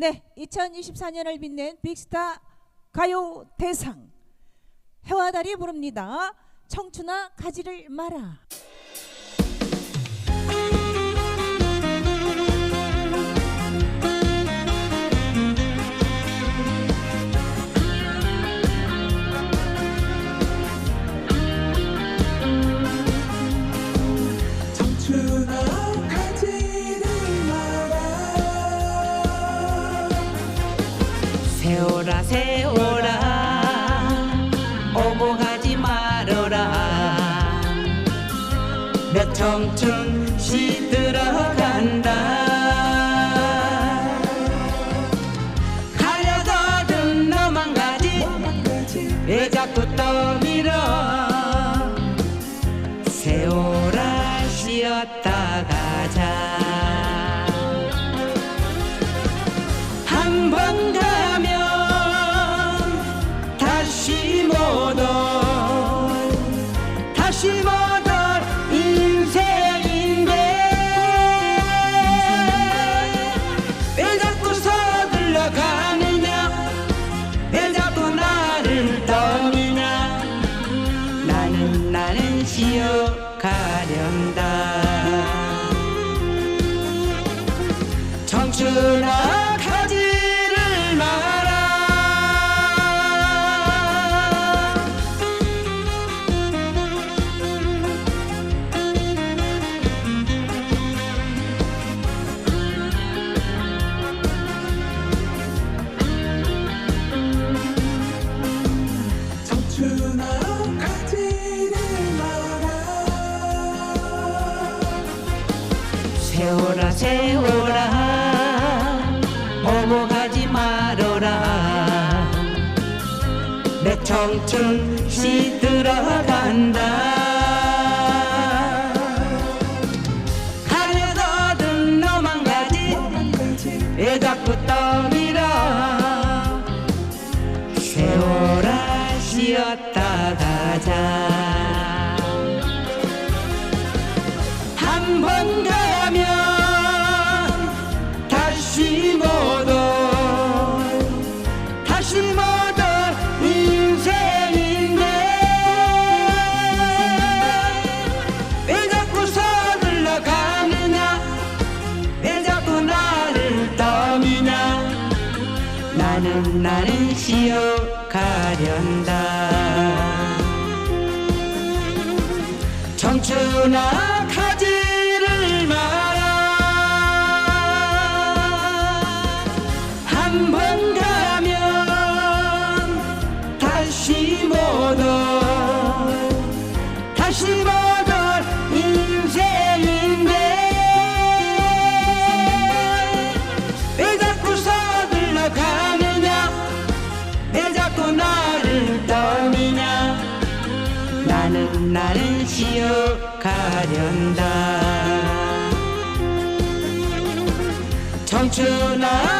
네, 2024년을 빛낸 빅스타 가요 대상 해와 달이 부릅니다. 청춘아 가지를 마라. 세월아 오고 가지 말어라. 내 청춘 시들어간다. 가려거든 너만 가지. 왜 자꾸 떠밀어. 세월아 쉬었다 가자 쉬어가련다. 청춘아 가지를 마라 청춘아 가지 세월아 세월아 오고 가지 말어라. 내 청춘 시들어간다. 가려거든 너만 가지. 왜 자꾸 떠밀어. 세월아 쉬었다 가자. 한번 가면 못올 인생인데 왜 자꾸 서둘러 가느냐? 왜 자꾸 나를 떠미냐? 나는 나는 쉬어 가련다. 청춘아 가지를 마라. 한번 나는 나는 쉬어가련다. 청춘아